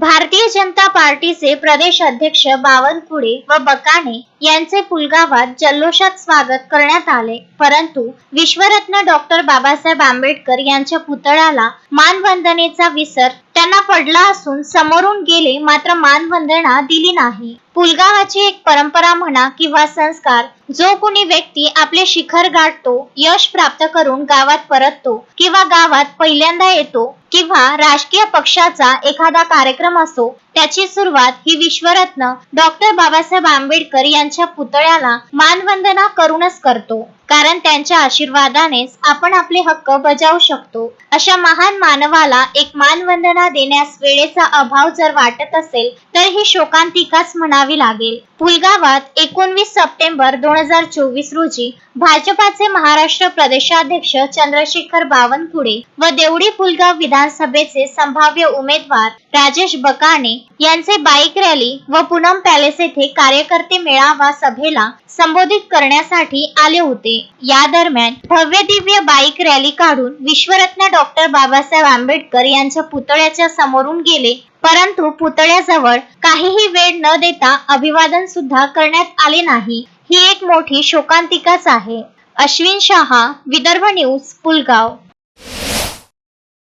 भारतीय जनता पार्टीचे प्रदेश अध्यक्ष बावनकुळे व बकाने यांचे पुलगावात जल्लोषात स्वागत करण्यात आले. परंतु विश्वरत्न डॉक्टर बाबासाहेब आंबेडकर यांच्या पुतळ्याला मानवंदनेचा विसर त्यांना पडला असून समोरून गेले मात्र मानवंदना दिली नाही. पुलगावाची एक परंपरा म्हणा किंवा संस्कार जो कोणी व्यक्ती आपले शिखर गाठतो यश प्राप्त करून गावात परततो किंवा गावात पहिल्यांदा येतो किंवा राजकीय पक्षाचा एखादा कार्यक्रम असो त्याची सुरुवात ही विश्वरत्न डॉक्टर बाबासाहेब आंबेडकर यांच्या पुतळ्याला मानवंदना करूनच करतो. कारण त्यांच्या आशीर्वादानेच आपण आपले हक्क बजावू शकतो. अशा महान मानवाला एक मानवंदना देण्यास वेळेचा अभाव जर वाटत असेल तर ही शोकांतिकाच म्हणावी लागेल. पुलगावात एकोणवीस सप्टेंबर दोन हजार चोवीस रोजी भाजपाचे महाराष्ट्र प्रदेशाध्यक्ष चंद्रशेखर बावनकुळे व देवडी पुलगाव विधानसभेचे संभाव्य उमेदवार राजेश बकाने यांचे बाईक रॅली व पूनम पॅलेस येथे कार्यकर्ते मेळावा सभेला संबोधित करण्यासाठी आले होते. या दरम्यान भव्य दिव्य बाईक रॅली काढून विश्वरत्न डॉक्टर बाबासाहेब आंबेडकर यांच्या पुतळ्याच्या समोरून गेले. परंतु पुतळ्याजवळ काहीही वेळ न देता अभिवादन सुद्धा करण्यात आले नाही. ही एक मोठी शोकांतिकाच आहे. अश्विन शहा विदर्भ न्यूज पुलगाव.